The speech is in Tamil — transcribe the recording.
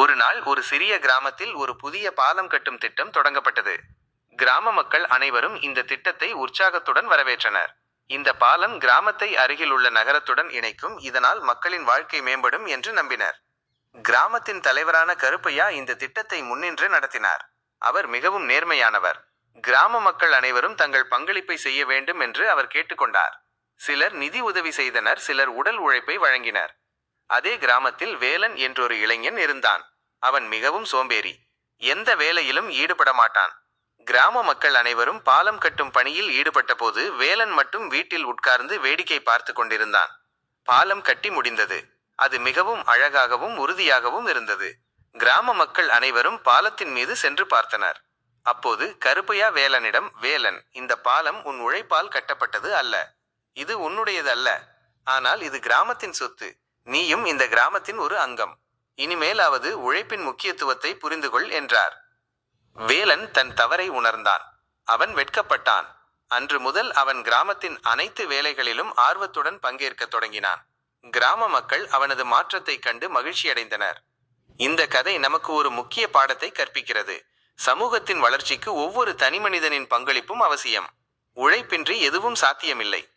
ஒரு நாள் ஒரு சிறிய கிராமத்தில் ஒரு புதிய பாலம் கட்டும் திட்டம் தொடங்கப்பட்டது. கிராம மக்கள் அனைவரும் இந்த திட்டத்தை உற்சாகத்துடன் வரவேற்றனர். இந்த பாலம் கிராமத்தை அருகிலுள்ள நகரத்துடன் இணைக்கும் இதனால் மக்களின் வாழ்க்கை மேம்படும் என்று நம்பினர். கிராமத்தின் தலைவரான கருப்பையா இந்த திட்டத்தை முன்னின்று நடத்தினார். அவர் மிகவும் நேர்மையானவர். கிராம மக்கள் அனைவரும் தங்கள் பங்களிப்பை செய்ய வேண்டும் என்று அவர் கேட்டுக்கொண்டார். சிலர் நிதி உதவி செய்தனர் சிலர் உடல் உழைப்பை வழங்கினர். அதே கிராமத்தில் வேலன் என்றொரு இளைஞன் இருந்தான். அவன் மிகவும் சோம்பேறி. எந்த வேலையிலும் ஈடுபட மாட்டான். கிராம மக்கள் அனைவரும் பாலம் கட்டும் பணியில் ஈடுபட்ட போது வேலன் மட்டும் வீட்டில் உட்கார்ந்து வேடிக்கை பார்த்து கொண்டிருந்தான். பாலம் கட்டி முடிந்தது. அது மிகவும் அழகாகவும் உறுதியாகவும் இருந்தது. கிராம மக்கள் அனைவரும் பாலத்தின் மீது சென்று பார்த்தனர். அப்போது கருப்பையா வேலனிடம் வேலன் இந்த பாலம் உன் உழைப்பால் கட்டப்பட்டது அல்ல. இது உன்னுடையது அல்ல ஆனால் இது கிராமத்தின் சொத்து. நீயும் இந்த கிராமத்தின் ஒரு அங்கம். இனிமேலாவது உழைப்பின் முக்கியத்துவத்தை புரிந்து கொள் என்றார். வேலன் தன் தவறை உணர்ந்தான். அவன் வெட்கப்பட்டான். அன்று முதல் அவன் கிராமத்தின் அனைத்து வேலைகளிலும் ஆர்வத்துடன் பங்கேற்கத் தொடங்கினான். கிராம மக்கள் அவனது மாற்றத்தைக் கண்டு மகிழ்ச்சியடைந்தனர். இந்த கதை நமக்கு ஒரு முக்கிய பாடத்தை கற்பிக்கிறது. சமூகத்தின் வளர்ச்சிக்கு ஒவ்வொரு தனிமனிதனின் பங்களிப்பும் அவசியம். உழைப்பின்றி எதுவும் சாத்தியமில்லை.